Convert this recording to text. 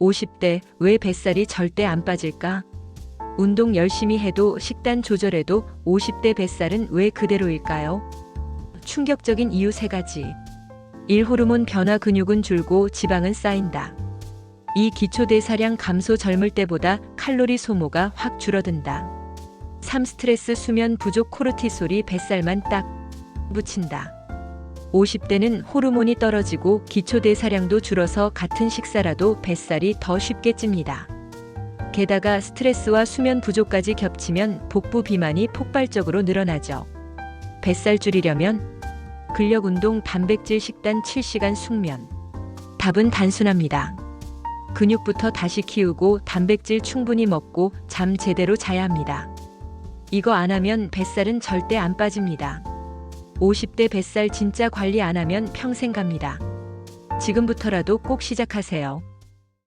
50대 왜 뱃살이 절대 안 빠질까? 운동 열심히 해도 식단 조절해도 50대 뱃살은 왜 그대로일까요? 충격적인 이유 세 가지. 1. 호르몬 변화 근육은 줄고 지방은 쌓인다. 2. 기초대사량 감소 젊을 때보다 칼로리 소모가 확 줄어든다. 3. 스트레스 수면 부족 코르티솔이 뱃살만 딱 붙인다. 50대는 호르몬이 떨어지고 기초대사량도 줄어서 같은 식사라도 뱃살이 더 쉽게 찝니다. 게다가 스트레스와 수면 부족까지 겹치면 복부 비만이 폭발적으로 늘어나죠. 뱃살 줄이려면 근력 운동, 단백질 식단 7시간 숙면. 답은 단순합니다. 근육부터 다시 키우고 단백질 충분히 먹고 잠 제대로 자야 합니다. 이거 안 하면 뱃살은 절대 안 빠집니다. 50대 뱃살 진짜 관리 안 하면 평생 갑니다. 지금부터라도 꼭 시작하세요.